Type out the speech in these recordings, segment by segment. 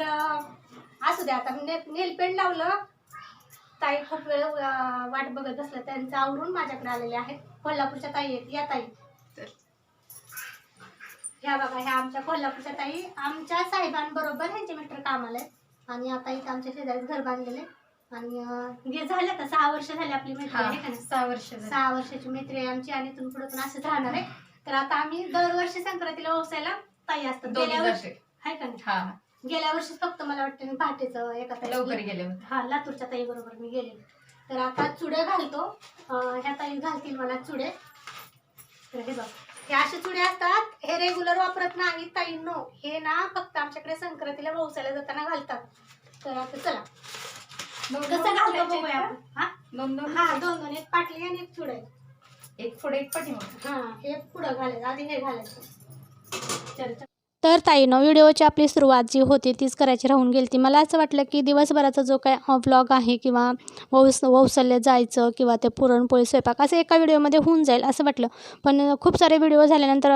तर असू द्या आता ने नेल पेंट लावलं. ताई खूप वेळ वाट बघत बसलं त्यांचं आवरून माझ्याकडे आलेले आहेत. कोल्हापूरच्या ताई आहेत. या ताई. ह्या बघा ह्या आमच्या कोल्हापूरच्या ताई. आमच्या साहेबांबरोबर ह्यांचे मिस्टर कामाला आहेत. आणि आता इथं आमच्या शेजारीच घर बांधलेले आणि हे झालं का? सहा वर्ष झाले आपली मैत्री आहे का? सहा वर्ष. सहा वर्षाची मैत्री आहे आमची आणि इथून पुढे पण असंच राहणार आहे. तर आता आम्ही दरवर्षी संक्रांतीला व्यवसायाला ताई असतात गेल्या वर्षी. आहे का गेल्या वर्षी फक्त मला वाटतं मी पहाटेचं एका ताई लवकर गेले होते. हा लातूरच्या ताई बरोबर मी गेले. तर आता चुडे घालतो. अं, ह्या ताई घालतील मला चुडे. तर हे बघ. हे असे चुडे असतात हे रेग्युलर वापरत नाही ताई नो हे ना फक्त आमच्याकडे संक्रांतीला व्यवसायाला जाताना घालतात. तर आता चला. दोन कसं दोन घालतो बघूया? आपण. हा? दोन दोन हा दोन दोन एक पाटली आणि एक चुडे. एक पुढे एक पाठीमागे हा हे पुढं घालायचं आधी हे घालायचं. चल चल. तर ताईनं व्हिडिओची आपली सुरुवात जी होती तीच करायची राहून गेली ती मला असं वाटलं की दिवसभराचा जो काय व्लॉग आहे किंवा वौस वौसल्य जायचं किंवा ते पुरणपोळी स्वयंपाक असं एका व्हिडिओमध्ये होऊन जाईल असं वाटलं. पण खूप सारे व्हिडिओ झाल्यानंतर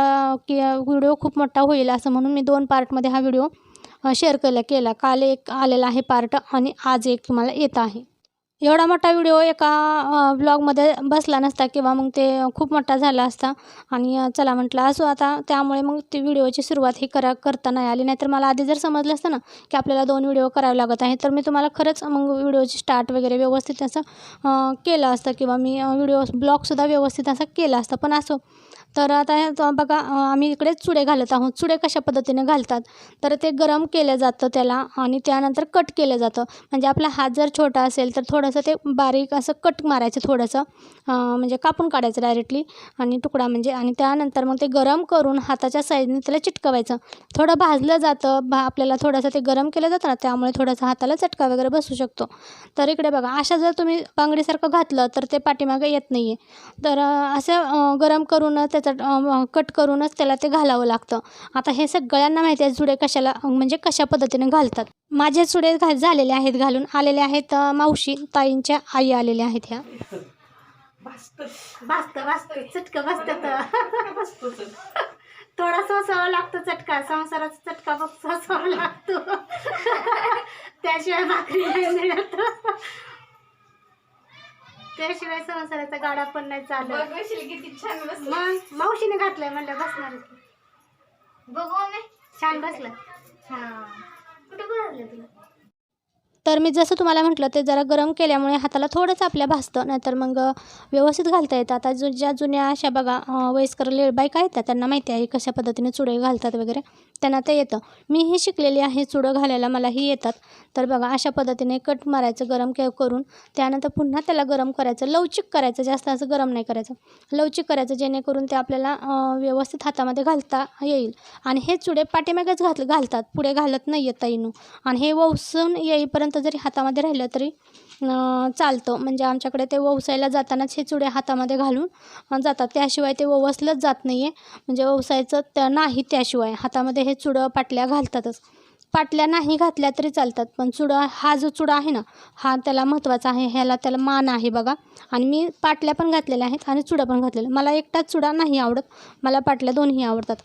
की व्हिडिओ खूप मोठा होईल असं म्हणून मी दोन पार्टमध्ये हा व्हिडिओ शेअर केला केला. काल एक आलेला आहे पार्ट आणि आज एक तुम्हाला येत आहे. एवढा मोठा व्हिडिओ एका ब्लॉगमध्ये बसला नसता किंवा मग ते खूप मोठा झाला असता. आणि चला म्हटलं असो आता त्यामुळे मग ती व्हिडिओची सुरुवात ही करा करता नाही आली. नाहीतर मला आधी जर समजलं असतं ना की आपल्याला दोन व्हिडिओ करावे लागत आहे तर मी तुम्हाला खरंच मग व्हिडिओची स्टार्ट वगैरे व्यवस्थित असं केलं असतं. किंवा मी व्हिडिओ ब्लॉगसुद्धा व्यवस्थित असं केला असतं. पण असो तर आता बघा आम्ही इकडे चुडे घालत आहोत. चुडे कशा पद्धतीने घालतात? तर ते गरम केलं जातं त्याला आणि त्यानंतर कट केलं जातं. म्हणजे आपला हात जर छोटा असेल तर थोडंसं ते बारीक असं कट मारायचं थोडंसं म्हणजे कापून काढायचं डायरेक्टली आणि तुकडा म्हणजे आणि त्यानंतर मग ते गरम करून हाताच्या साईजने त्याला चिटकवायचं. थोडं भाजलं जातं भा आपल्याला थोडंसं ते गरम केलं जातं ना त्यामुळे थोडंसं हाताला चटका वगैरे बसू शकतो. तर इकडे बघा अशा जर तुम्ही बांगडीसारखं घातलं तर ते पाठीमागे येत नाही आहे तर असं गरम करून त्याचं त्याचा कट करूनच त्याला ते घालावं लागतं. आता हे सगळ्यांना माहिती आहे जुडे कशाला म्हणजे कशा पद्धतीने घालतात. माझे जुडे घा झालेले आहेत घालून. आलेले आहेत मावशी ताईंच्या आई आलेल्या आहेत ह्या. थोडासा थोडा सोसावा लागतो चटका संसाराचा चटका बघ सोसावा लागतो. त्याशिवाय भाकरी नाही मिळत. त्याशिवाय संसाराचा गाडा पण नाही चालत. बघशील किती छान बसलं. मग मावशीने घातलंय म्हणलं बसणार बघू मी छान बसलं. हा. कुठं बसलं तुला? तर मी जसं तुम्हाला म्हटलं ते जरा गरम केल्यामुळे हाताला थोडंच आपल्या भासतं. नाहीतर मग व्यवस्थित घालता येतं. आता जु ज्या जुन्या अशा बघा वयस्कर ले येतात? आहेत त्यांना माहिती आहे कशा पद्धतीने चुडे घालतात वगैरे. त्यांना ते येतं. मी ही शिकलेली आहे चुडं घालायला मलाही येतात. तर बघा अशा पद्धतीने कट मारायचं गरम के करून त्यानंतर पुन्हा त्याला गरम करायचं. लवचिक करायचं जास्त असं गरम नाही करायचं. लवचिक करायचं जेणेकरून ते आपल्याला व्यवस्थित हातामध्ये घालता येईल. आणि हे चुडे पाठीमागेच घात घालतात. पुढे घालत नाही येत येईन आणि हे वसून येईपर्यंत जरी हातामध्ये राहिलं तरी चालतं. म्हणजे आमच्याकडे ते ववसायला जातानाच हे चुडे हातामध्ये घालून जातात. त्याशिवाय ते ववसलंच जात नाही आहे म्हणजे ववसायचं त्या नाही त्याशिवाय. हातामध्ये हे चुडं पाटल्या घालतातच. पाटल्या नाही घातल्या तरी चालतात. पण चुडा हा जो चुडा आहे ना हा त्याला महत्त्वाचा आहे. ह्याला त्याला मान आहे बघा. आणि मी पाटल्या पण घातलेल्या आहेत आणि चुडा पण घातलेला मला एकटाच चुडा नाही आवडत. मला पाटल्या दोन्ही आवडतात.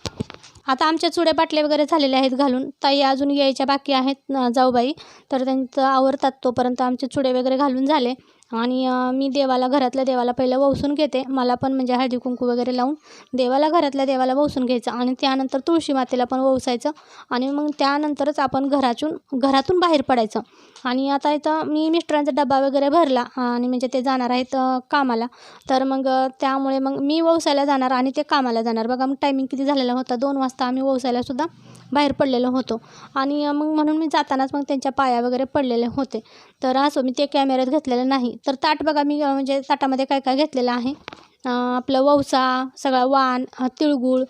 आता आमच्या चुडे पाटले वगैरे झालेले आहेत घालून. ताई अजून यायच्या बाकी आहेत जाऊबाई. तर त्यांचं आवरतात तोपर्यंत आमचे चुडे वगैरे घालून झाले. आणि मी देवाला घरातल्या देवाला पहिलं वसून घेते. मला पण म्हणजे हळदी कुंकू वगैरे लावून देवाला घरातल्या देवाला वसून घ्यायचं आणि त्यानंतर तुळशी मातेला पण वसायचं. आणि मग त्यानंतरच आपण घरातून घरातून बाहेर पडायचं. आणि आता इथं मी मिस्टरांचा डबा वगैरे भरला आणि म्हणजे ते जाणार आहेत कामाला. तर मग त्यामुळे मग मी ववसायला जाणार आणि ते कामाला जाणार. बघा मग टायमिंग किती झालेला होता. दोन वाजता आम्ही ववसायलासुद्धा बाहेर पडलेलो होतो. आणि मग म्हणून मी जातानाच मग त्यांच्या पाया वगैरे पडलेले होते. तर असं मी ते कॅमेऱ्यात घेतलेलं नाही. तर ताट बघा मी म्हणजे ताटामध्ये काय काय घेतलेलं आहे. आपलं ववसा सगळा वाण तिळगुळ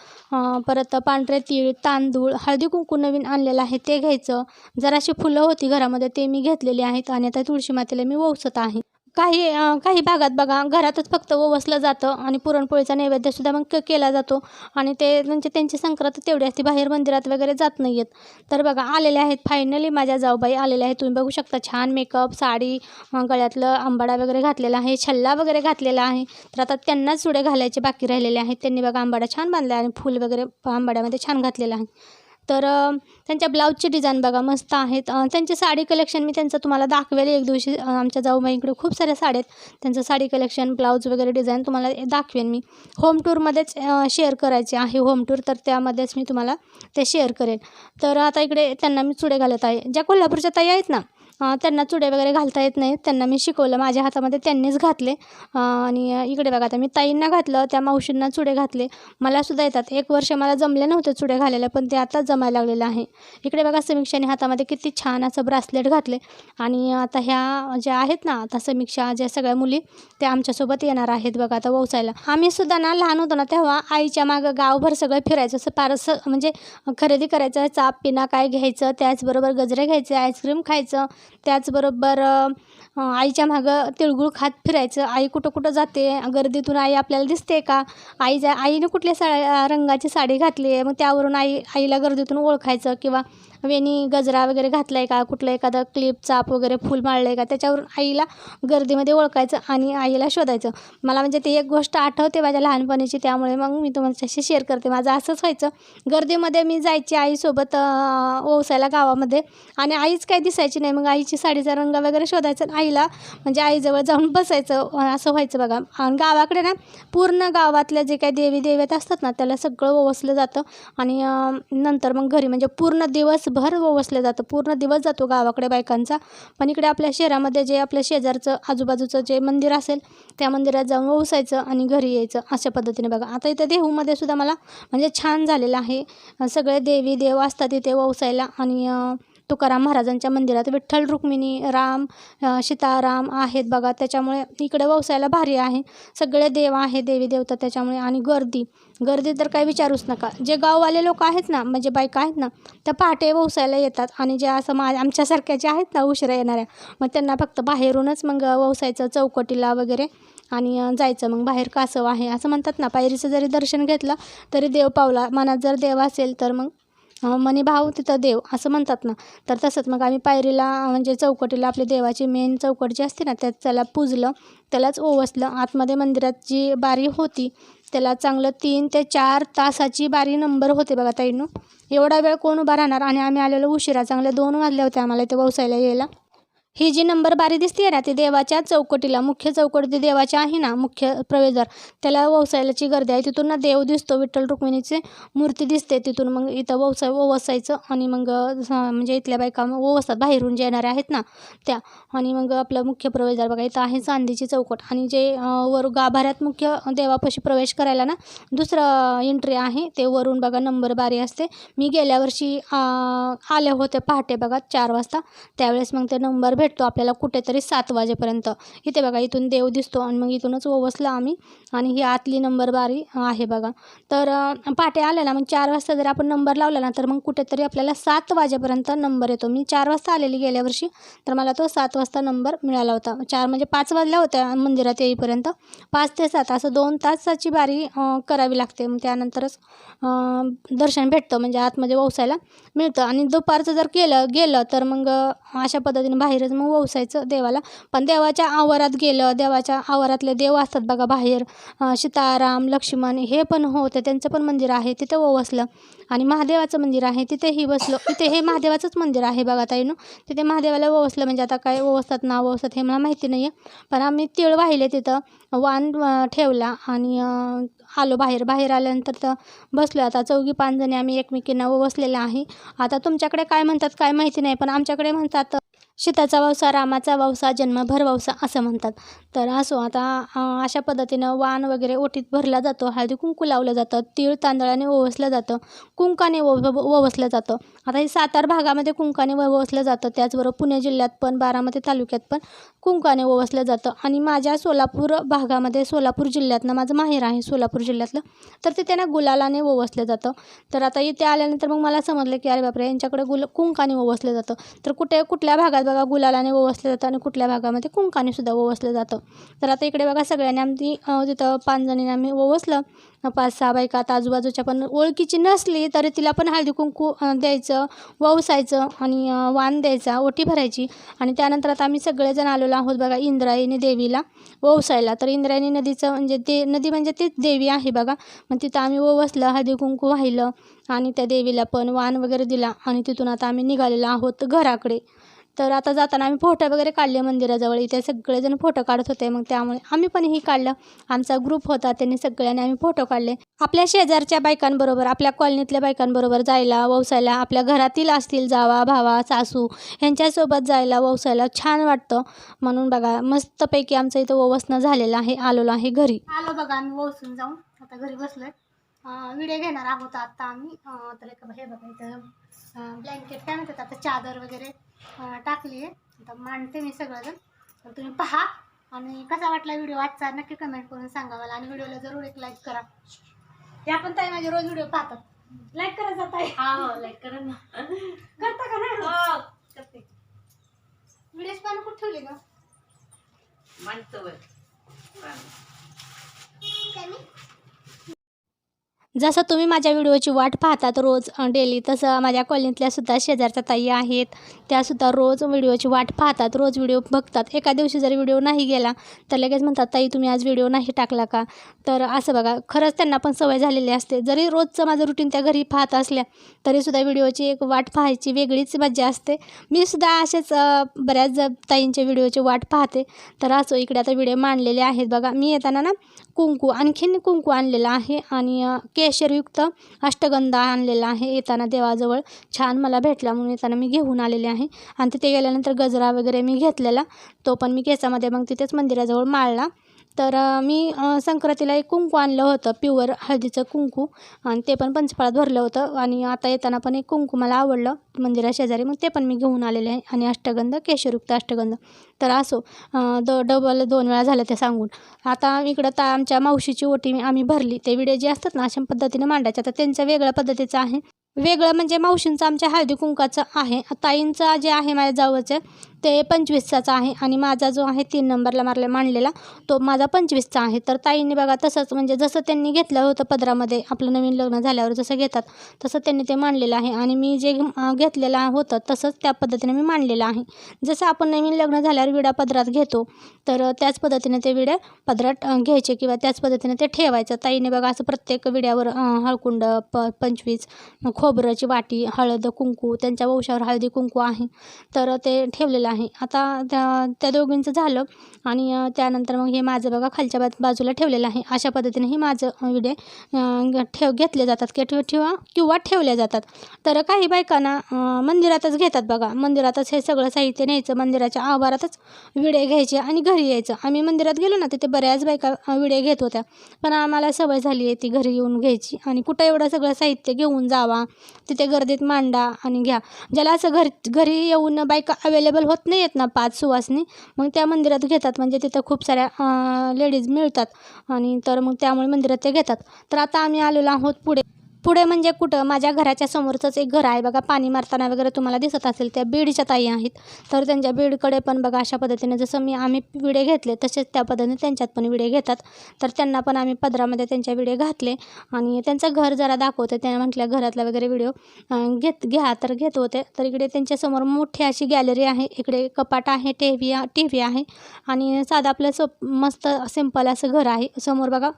परत पांढरे तीळ तांदूळ हळदी कुंकू नवीन आणलेलं आहे ते घ्यायचं. जराशी फुलं होती घरामध्ये ते मी घेतलेली आहेत आणि आता तुळशी मातेला मी ववसत आहे. काही काही भागात बघा घरातच फक्त ओवसलं जातं आणि पुरणपोळीचा नैवेद्यसुद्धा मग केला जातो. आणि ते म्हणजे त्यांची संक्रांत तेवढी असते बाहेर मंदिरात वगैरे जात नाही आहेत तर बघा आलेले आहेत फायनली माझ्या जाऊबाई आलेल्या आहेत. तुम्ही बघू शकता छान मेकअप साडी गळ्यातलं आंबाडा वगैरे घातलेला आहे छल्ला वगैरे घातलेला आहे. तर आता त्यांनाच चुडे घालायचे बाकी राहिलेले आहेत. त्यांनी बघा आंबाडा छान बांधला आहे आणि फूल वगैरे आंबाड्यामध्ये छान घातलेला आहे. तर त्यांच्या ब्लाऊजची डिझाईन बघा मस्त आहेत. त्यांचे साडी कलेक्शन मी त्यांचं तुम्हाला दाखवेल. एक दिवशी आमच्या जाऊबाईंकडे खूप साऱ्या साड्या आहेत. त्यांचं साडी कलेक्शन ब्लाऊज वगैरे डिझाईन तुम्हाला दाखवेन मी. होम टूरमध्येच शेअर करायचे आहे होम टूर तर त्यामध्येच मी तुम्हाला ते शेअर करेन तर आता इकडे त्यांना मी चुडे घालत आहे. ज्या कोल्हापूरच्या ताई आहेत ना त्यांना चुडे वगैरे घालता येत नाहीत त्यांना मी शिकवलं माझ्या हातामध्ये त्यांनीच घातले. आणि इकडे बघा आता मी ताईंना घातलं त्या मावशींना चुडे घातले. मलासुद्धा येतात. एक वर्ष मला जमले नव्हते चुडे घालायला पण ते आताच जमायला लागलेलं आहे. इकडे बघा समीक्षाने हातामध्ये किती छान असं ब्रासलेट घातले. आणि आता ह्या ज्या आहेत ना आता समीक्षा ज्या सगळ्या मुली त्या आमच्यासोबत येणार आहेत बघा आता वौसायला. आम्ही सुद्धा ना लहान होतो ना तेव्हा आईच्या मागं गावभर सगळं फिरायचं. असं फारसं म्हणजे खरेदी करायचं चाप पिना काय घ्यायचं त्याचबरोबर गजरे घ्यायचे आईस्क्रीम खायचं त्याचबरोबर आईच्या मागं तिळगुळ खात फिरायचं. आई कुठं कुठं जाते? गर्दीतून आई आपल्याला दिसते का? आई जा आईने कुठल्या सा रंगाची साडी घातली? आहे मग त्यावरून आई आईला गर्दीतून ओळखायचं किंवा वेणी गजरा वगैरे घातला आहे का? कुठलं एखादं क्लिप चाप वगैरे फूल माळलं आहे का? त्याच्यावरून आईला गर्दीमध्ये ओळखायचं आणि आईला शोधायचं. मला म्हणजे ती एक गोष्ट आठवते माझ्या लहानपणीची. त्यामुळे मग मी तुमच्याशी शेअर करते. माझं असंच व्हायचं. गर्दीमध्ये मी जायची आईसोबत ओसायला ओवसायला गावामध्ये आणि आईच काही दिसायची नाही. मग आईची साडीचा रंग वगैरे शोधायचं आई आईला म्हणजे आईजवळ जाऊन बसायचं असं व्हायचं बघा. आणि गावाकडे ना पूर्ण गावातल्या जे काही देवी देवत असतात ना त्याला सगळं ओवसलं जातं. आणि नंतर मग घरी म्हणजे पूर्ण दिवसभर ओवसलं जातं. पूर्ण दिवस जातो गावाकडे बायकांचा. पण इकडे आपल्या शहरामध्ये जे आपल्या शेजारचं आजूबाजूचं जे मंदिर असेल त्या मंदिरात जाऊन ओवसायचं आणि घरी यायचं अशा पद्धतीने बघा. आता इथं देहूमध्ये सुद्धा मला म्हणजे छान झालेलं आहे. सगळे देवी देव असतात इथे ओवसायला. आणि तुकाराम महाराजांच्या मंदिरात विठ्ठल रुक्मिणी राम सीताराम आहेत बघा. त्याच्यामुळे इकडे व्यवसायाला भारी आहे. सगळे देव आहे देवी देवता त्याच्यामुळे आणि गर्दी. गर्दी तर काही विचारूच नका. जे गाववाले लोक आहेत ना म्हणजे बायका आहेत ना त्या पहाटे व्यवसायाला येतात आणि जे असं मा आमच्यासारख्या ज्या आहेत ना उशिरा येणाऱ्या मग त्यांना फक्त बाहेरूनच मग व्यवसायाचं चौकटीला वगैरे आणि जायचं. मग बाहेर कासव आहे असं म्हणतात ना पायरीचं जरी दर्शन घेतलं तरी देव पावला. मनात जर देव असेल तर मग म्हणे भाऊ तिथं देव असं म्हणतात ना. तर तसंच मग आम्ही पायरीला म्हणजे चौकटीला आपली देवाची मेन चौकट जी असते ना त्यात त्याला पूजलं त्यालाच ओवसलं. आतमध्ये मंदिरात जी बारी होती त्याला चांगलं तीन ते चार तासाची बारी नंबर होते बघा ताईंनो. एवढा वेळ कोण उभा राहणार? आणि आम्ही आलेलो उशिरा चांगले दोन वाजले होते आम्हाला इथे वसायला यायला. ही जी नंबर बारी दिसते ना ती देवाच्या चौकटीला मुख्य चौकट जी देवाची आहे ना मुख्य प्रवेशद्वार त्याला व्यवसायाची गर्दी आहे. तिथून ना देव दिसतो विठ्ठल रुक्मिणीची मूर्ती दिसते तिथून. मग इथं व्यवसाय ओवसायचं आणि मग म्हणजे इथल्या बायका ओवसतात बाहेरून जे येणाऱ्या आहेत ना त्या. आणि मग आपलं मुख्य प्रवेशद्वार बघा इथं आहे चांदीची चौकट. आणि जे वर गाभाऱ्यात मुख्य देवापाशी प्रवेश करायला ना दुसरं एंट्री आहे. ते वरून बघा नंबर बारी असते. मी गेल्या वर्षी आल्या आले होते पहाटे बघा चार वाजता. त्यावेळेस मग ते नंबर भेटतो आपल्याला कुठेतरी सात वाजेपर्यंत. इथे बघा इथून देव दिसतो आणि मग इथूनच ओवसला आम्ही आणि ही आतली नंबर बारी आहे बघा. तर पाटे आले ना मग चार वाजता जर आपण नंबर लावला ना तर मग कुठेतरी आपल्याला सात वाजेपर्यंत नंबर येतो. मी चार वाजता आलेली गेल्या वर्षी तर मला तो सात वाजता नंबर मिळाला होता. चार म्हणजे पाच वाजल्या होत्या मंदिरात येईपर्यंत. पाच ते सात असं दोन तासाची बारी करावी लागते. मग त्यानंतरच दर्शन भेटतं म्हणजे आतमध्ये ववसायला मिळतं. आणि दुपारचं जर केलं गेलं तर मग अशा पद्धतीने बाहेरच मग ओसायचं देवाला. पण देवाच्या आवारात गेलं देवाच्या आवारातले देव असतात बघा बाहेर सीताराम लक्ष्मण हे पण होते त्यांचं पण मंदिर आहे तिथे ओवसलं आणि महादेवाचं मंदिर आहे तिथेही बसलो तिथे हे महादेवाचंच मंदिर आहे बघा ताईनो. तिथे महादेवाला ओवसलं म्हणजे आता काय ओवसतात ना ववसतात हे मला माहिती नाही आहे पण आम्ही तिळ वाहिले तिथं वाण ठेवला आणि आलो बाहेर. बाहेर आल्यानंतर तर बसलो आता चौघी पाच जणी आम्ही एकमेकींना वसलेला आहे. आता तुमच्याकडे काय म्हणतात काय माहिती नाही पण आमच्याकडे म्हणतात शेताचा वावसा रामाचा वावसा जन्मभर वावसा असं म्हणतात. तर असो आता अशा पद्धतीनं वाण वगैरे ओटीत भरला जातो. हळदी कुंकू लावलं जातं तीळ तांदळाने ओवसलं जातं कुंकाने ओव ओवसलं जातं. आता हे सातार भागामध्ये कुंकाने ओवसलं जातं त्याचबरोबर पुणे जिल्ह्यात पण बारामती तालुक्यात पण कुंकाने ओवसलं जातं. आणि माझ्या सोलापूर भागामध्ये सोलापूर जिल्ह्यातनं माझं माहेर आहे सोलापूर जिल्ह्यातलं तर तिथे ना गुलालाने ओवसलं जातं. तर आता इथे आल्यानंतर मग मला समजलं की अरे बापरे यांच्याकडे गुल कुंकाने ओवसलं जातं. तर कुठे कुठल्या भागात बघा गुलालाने ओवसलं जातं आणि कुठल्या भागामध्ये कुंकाने सुद्धा ओवसलं जातं. तर आता इकडे बघा सगळ्यांनी आमची तिथं पाच जणींनी आम्ही ओवसलं. पाच सहा बायका आता आजूबाजूच्या पण ओळखीची नसली तरी तिला पण हळदी कुंकू द्यायचं ववसायचं आणि वाण द्यायचा ओटी भरायची. आणि त्यानंतर आता आम्ही सगळेजण आलेलो आहोत बघा इंद्रायणी देवीला ओवसायला तर इंद्रायणी नदीचं म्हणजे ते नदी म्हणजे तीच देवी आहे बघा. मग तिथं आम्ही ओवसलं हळदी कुंकू वाहिलं आणि त्या देवीला पण वाण वगैरे दिला आणि तिथून आता आम्ही निघालेलो आहोत घराकडे. तर आता जाताना आम्ही फोटो वगैरे काढले मंदिराजवळ. इथे सगळेजण फोटो काढत होते. मग त्यामुळे आम्ही पण ही काढलं. आमचा ग्रुप होता. त्यांनी सगळ्यांनी आम्ही फोटो काढले. आपल्या शेजारच्या बायकांबरोबर आपल्या कॉलनीतल्या बायकांबरोबर जायला ववसायला आपल्या घरातील असतील जावा भावा सासू ह्यांच्यासोबत जायला ववसायला छान वाटतं. म्हणून बघा मस्तपैकी आमचं इथं ववसणं झालेलं आहे. आलेलो आहे घरी. आलो बघा आम्ही वसून जाऊन. आता घरी बसलोय. व्हिडिओ घेणार आहोत आता आम्ही. तर हे बघा इथं ब्लँकेट काय म्हणतात आता चादर वगैरे टाकली आहे. आता मांडते मी सगळंजण तर तुम्ही पहा आणि कसा वाटला व्हिडिओ आजचा नक्की कमेंट करून सांगा मला. आणि व्हिडिओला जरूर एक लाईक करा. या पण ताई माझे रोज व्हिडिओ पाहतात. लाईक करा जात आहे हा हो लाईक करा ना. करता का नाही? हो करते. व्हिडिओ पाहणं कुठे ठेवले का मांडतो वर जसं तुम्ही माझ्या व्हिडिओची वाट पाहतात रोज डेली तसं माझ्या कॉलनीतल्यासुद्धा शेजारच्या ताई आहेत. त्यासुद्धा रोज व्हिडिओची वाट पाहतात रोज व्हिडिओ बघतात. एका दिवशी जर व्हिडिओ नाही गेला तर लगेच म्हणतात ताई तुम्ही आज व्हिडिओ नाही टाकला का? तर असं बघा खरंच त्यांना पण सवय झालेली असते. जरी रोजचं माझं रुटीन त्या घरी पाहत असल्या तरीसुद्धा व्हिडिओची एक वाट पाहायची वेगळीच मज्जा असते. मी सुद्धा असेच बऱ्याच ज- ताईंच्या व्हिडिओची वाट पाहते. तर असो इकडे आता व्हिडिओ मांडलेले आहेत बघा. मी येताना ना कुंकू आणखीन कुंकू आणलेलं आहे आणि केशरयुक्त अष्टगंधा आणलेला आहे. येताना देवाजवळ छान मला भेटला म्हणून येताना मी घेऊन आलेले आहे. आणि तिथे गेल्यानंतर गजरा वगैरे मी घेतलेला. तो पण मी केसामध्ये मग तिथेच मंदिराजवळ माळला. तर मी संक्रांतीला एक कुंकू आणलं होतं प्युअर हळदीचं कुंकू. आणि ते पण पंचफळात भरलं होतं. आणि आता येताना पण एक कुंकू मला आवडलं मंदिरा शेजारी. मग ते पण मी घेऊन आलेले आहे. आणि अष्टगंध केशरयुक्त अष्टगंध. तर असो द डबल दोन वेळा झालं ते सांगून. आता इकडं ता आमच्या मावशीची ओटी आम्ही भरली. ते विडे जे असतात ना अशा पद्धतीने मांडायचे तर त्यांचं वेगळ्या पद्धतीचं आहे. वेगळं म्हणजे मावशींचं आमच्या हळदी कुंकाचं आहे. ताईंचं जे आहे माझ्या जावचं ते पंचवीसचाचा आहे आणि माझा जो आहे तीन नंबरला मारला मांडलेला तो माझा पंचवीसचा आहे. तर ताईंनी बघा तसंच म्हणजे जसं त्यांनी घेतलं होतं पदरामध्ये आपलं नवीन लग्न झाल्यावर जसं घेतात तसं त्यांनी ते मांडलेलं आहे. आणि मी जे घेतलेलं होतं तसंच त्या पद्धतीने मी मांडलेलं आहे. जसं आपण नवीन लग्न झाल्यावर विडा पदरात घेतो तर त्याच पद्धतीने ते विड्या पदरात घ्यायचे किंवा त्याच पद्धतीने ते ठेवायचं. ताईने बघा असं प्रत्येक विड्यावर हळकुंड प पंचवीस खोबराची खोबऱ्याची वाटी हळद कुंकू त्यांच्या वंशावर हळदी कुंकू आहे. तर ते ठेवलेलं आहे. आता त्या त्या दोघींचं झालं आणि त्यानंतर मग हे माझं बघा खालच्या बा बाजूला ठेवलेलं आहे. अशा पद्धतीने हे माझं विडे ठेव घेतले जातात की ठेव ठेवा किंवा ठेवले जातात. तर काही बायकांना मंदिरातच घेतात बघा. मंदिरातच हे सगळं साहित्य न्यायचं मंदिराच्या आवारातच विडे घ्यायचे आणि घरी यायचं. आम्ही मंदिरात गेलो ना तिथे बऱ्याच बायका विडे घेत होत्या. पण आम्हाला सवय झाली आहे ती घरी येऊन घ्यायची आणि कुठं एवढं सगळं साहित्य घेऊन जावा तिथे गर्दीत मांडा आणि घ्या. ज्याला असं घर घरी येऊन बायका अवेलेबल होत नाही आहेत ना पाच सुवासनी. मग त्या मंदिरात घेतात. म्हणजे तिथं खूप साऱ्या लेडीज मिळतात. आणि तर मग त्यामुळे मंदिरात ते घेतात. तर आता आम्ही आलेलो आहोत पुढे. पुढे म्हणजे कुठं? माझ्या घराच्या समोरचंच एक घर आहे. बघा पाणी मारताना वगैरे तुम्हाला दिसत असेल त्या बीडच्या ताई आहेत. तर त्यांच्या बीडकडे पण बघा अशा पद्धतीने जसं मी आम्ही विडे घेतले तसेच त्या पद्धतीने त्यांच्यात पण विडे घेतात. तर त्यांना पण आम्ही पदरामध्ये त्यांच्या विडे घातले. आणि त्यांचं घर जरा दाखवते. त्या म्हटल्या घरातला वगैरे व्हिडिओ घेत घ्या. तर घेत होते. तर इकडे त्यांच्यासमोर मोठी अशी गॅलरी आहे. इकडे कपाट आहे टी व्ही टी व्ही आहे. आणि साधं आपलं सोप मस्त सिंपल असं घर आहे. समोर बघा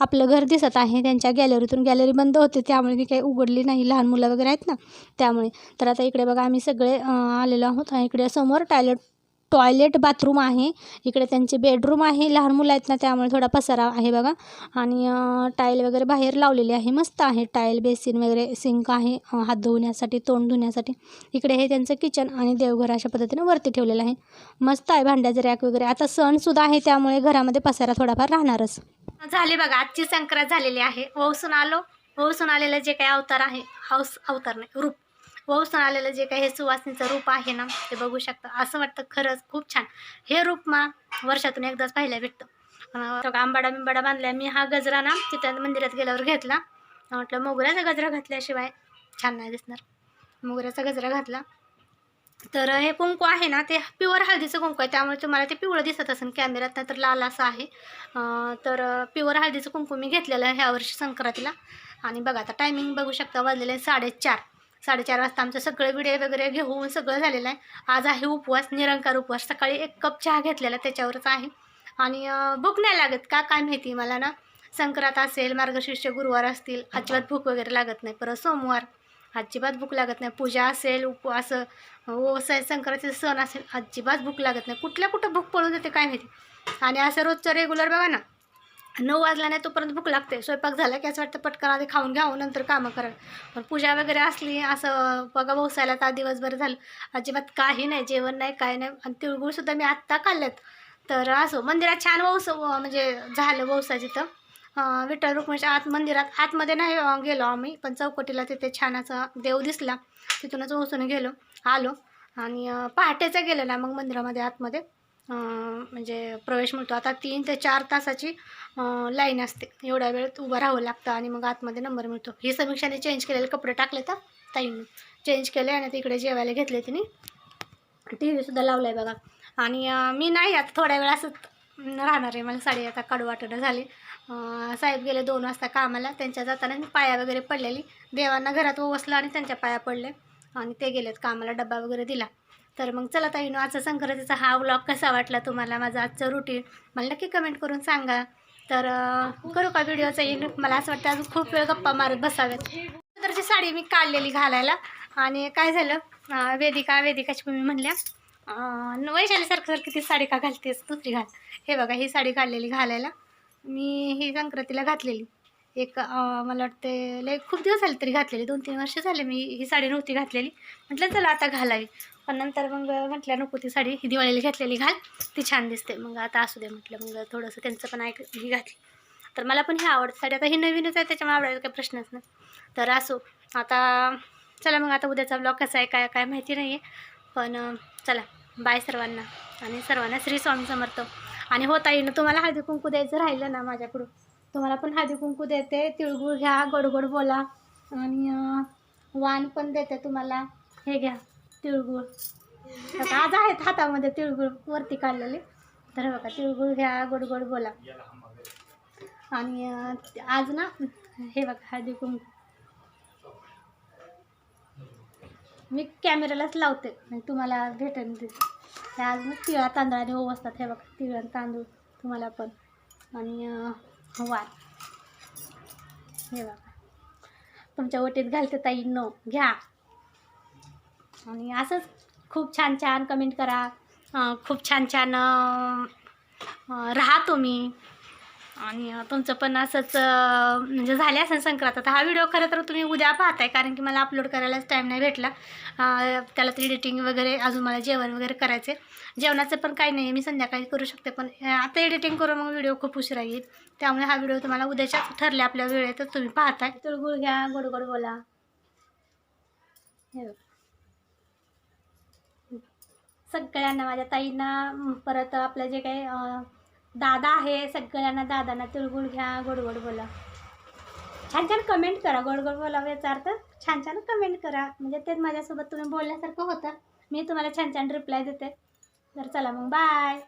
आपलं घर दिसत आहे. त्यांच्या गॅलरीतून गॅलरी बंद होते. त्या त्यामुळे मी काही उघडली नाही. लहान मुलं वगैरे आहेत ना त्यामुळे. तर आता इकडे बघा आम्ही सगळे आलेलो आहोत. इकडे समोर टॉयलेट टॉयलेट बाथरूम आहे. इकडे त्यांचे बेडरूम आहे. लहान मुलं आहेत ना त्यामुळे थोडा पसारा आहे बघा. आणि टाईल वगैरे बाहेर लावलेली आहे. मस्त आहे टाईल बेसिन वगैरे सिंक आहे. हात धुण्यासाठी तोंड धुण्यासाठी. इकडे हे त्यांचं किचन आणि देवघर अशा पद्धतीने वरती ठेवलेलं आहे. मस्त आहे भांड्याचं रॅक वगैरे. आता सणसुद्धा आहे त्यामुळे घरामध्ये पसारा थोडाफार राहणारच. झाले बघा आजची संक्रांत झालेली आहे. हो, ओसून आलो. ओसून आलेलं जे काही अवतार आहे हाऊस अवतार नाही रूप. वौसन आलेलं जे काही हे सुवासनीचं रूप आहे ना ते बघू शकतं. असं वाटतं खरंच खूप छान. हे रूप मा वर्षातून एकदाच पाहायला भेटतं. आंबाडा बिंबाडा बांधला मी हा गजरा ना तिथं मंदिरात गेल्यावर घेतला. म्हटलं मोगऱ्याचा गजरा घातल्याशिवाय छान नाही दिसणार. मोगऱ्याचा गजरा घातला. तर हे कुंकू आहे ना ते प्युअर हळदीचं कुंकू आहे. त्यामुळे तुम्हाला ते पिवळं दिसत असेल कॅमेऱ्यात नाही तर लाल असं आहे. तर प्युअर हळदीचं कुंकू मी घेतलेलं ह्यावर्षी ह्या वर्षी संक्रांतीला. आणि बघा आता टायमिंग बघू शकता वाजलेलं आहे साडेचार. साडेचार वाजता आमचं सगळं विडे वगैरे घेऊन सगळं झालेलं आहे. आज आहे उपवास निरंकार उपवास. सकाळी एक कप चहा घेतलेला त्याच्यावरच आहे. आणि भूक नाही लागत का? काय माहिती मला ना? संक्रांत असेल मार्गशीर्ष गुरुवार असतील अजिबात भूक वगैरे लागत नाही. परत सोमवार अजिबात भूक लागत नाही. पूजा असेल उपवास हो, ओसाय संक्रांतीचा सण असेल अजिबात भूक लागत नाही. कुठल्या कुठं भूक पळून जाते काय माहिती? आणि असं रोजचं रेग्युलर बघा ना नऊ वाजला नाही तोपर्यंत भूक लागते. स्वयंपाक झाला की असं वाटतं पटकन आधी खाऊन घ्यावं हो, नंतर कामं करा. पण पूजा वगैरे असली असं बघा बसायला तर दिवसभर झालं. अजिबात काही नाही जेवण नाही काय नाही. आणि तिळगुळसुद्धा मी आत्ता खाल्लेत तर असो मंदिरात छान वौस म्हणजे झालं वौसा तिथं विठ्ठल रुक्मिणीच्या आत मंदिरात आतमध्ये नाही गेलो आम्ही. पण चौकटीला तिथे छान असा देव दिसला. तिथूनच वसून गेलो आलो. आणि पहाटेचं गेलं ना मग मंदिरामध्ये आतमध्ये. म्हणजे प्रवेश मिळतो. आता तीन ते चार तासाची लाईन असते. एवढ्या वेळ उभं राहावं लागतं आणि मग आतमध्ये नंबर मिळतो. ही समीक्षाने चेंज केलेले कपडे टाकले तर ताईंनी चेंज केले आणि तिकडे जेवायला घेतले तिने. टी व्हीसुद्धा लावला आहे बघा. आणि मी नाही आता थोड्या वेळ असंच राहणार आहे. मला साडी आता कडवाटणं झाली. साहेब गेले दोन वाजता कामाला. त्यांच्या जाताना मी पाया वगैरे पडलेली. देवांना घरात ओवसलं आणि त्यांच्या पाया पडले. आणि ते गेलेत कामाला. डब्बा वगैरे दिला. तर मग चला ताईनो आजचा संक्रांतीचा हा व्लॉग कसा वाटला तुम्हाला? माझं आजचं रुटीन मला नक्की कमेंट करून सांगा. तर करू का व्हिडिओचा येईल मला असं वाटतं अजून खूप वेळ गप्पा मारत बसाव्यात. तरची साडी मी काढलेली घालायला. आणि काय झालं? वेदिका वेदिकाची मी म्हणल्या वैशालीसारखं सारखी ती साडी का घालतेस? दुसरी घाल. हे बघा ही साडी काढलेली घालायला. मी ही संक्रांतीला घातलेली. एक मला वाटते लय खूप दिवस झाले तरी घातलेली. दोन तीन वर्ष झाले मी ही साडी नव्हती घातलेली. म्हटलं चला आता घालावी. पण नंतर मग म्हटलं नको ती साडी ही दिवाळीला घेतलेली घाल ती छान दिसते. मग आता असू दे म्हटलं मग थोडंसं त्यांचं पण ऐक ही घातली. तर मला पण ही आवडते साडी. आता ही नवीनच आहे त्याच्यामुळे आवडायचा काही प्रश्नच नाही. तर असो आता चला मग आता उद्याचा ब्लॉग कसा आहे काय काय माहिती नाही आहे पण चला बाय सर्वांना. आणि सर्वांना श्री स्वामी समर्थ. आणि होता येईन तुम्हाला हळदी कुंकू द्यायचं राहिलं ना माझ्याकडून? तुम्हाला पण हळदी कुंकू देते तिळगुळ घ्या गोडगोड बोला. आणि वाण पण देते तुम्हाला. हे घ्या. तिळगुळ. आता आज आहेत हातामध्ये तिळगुळ वरती काढलेले. तर हे बघा तिळगुळ घ्या गोड गोड बोला. आणि आज ना हे बघा हळदी कुंकू. मी कॅमेऱ्यालाच लावते आणि तुम्हाला भेटेन ते आज ना तिळा तांदळाने ओवसतात हे बघा तिळ आणि तांदूळ तुम्हाला पण. आणि वार. हे बघा. तुमच्या ओटीत घालते ताई नो घ्या. आणि असंच खूप छान छान कमेंट करा. खूप छान छान राहा तुम्ही. आणि तुमचं पण असंच म्हणजे झाले असेल संक्रांत. आता हा व्हिडिओ खरं तर तुम्ही उद्या पाहताय कारण की मला अपलोड करायलाच टाईम नाही भेटला. त्याला तर एडिटिंग वगैरे अजून मला जेवण वगैरे करायचे जेवणाचं पण काही नाही मी संध्याकाळी करू शकते पण आता एडिटिंग करून मग व्हिडिओ खूप उशिरा येईल. त्यामुळे हा व्हिडिओ तुम्हाला उद्याच्याच ठरले आपल्या वेळेतच तुम्ही पाहताय. तिळगुळ घ्या गोडगोड बोला. हे बघ. सगळ्यांना माझ्या ताईंना परत आपलं जे काही दादा आहे सगळ्यांना दादांना तिळगुळ घ्या गोड गोड बोला. छान छान कमेंट करा गोड गोड बोला याचा अर्थ छान छान कमेंट करा. म्हणजे तेच माझ्यासोबत तुम्ही बोलल्यासारखं होतं. मी तुम्हाला छान छान रिप्लाय देते. तर चला मग बाय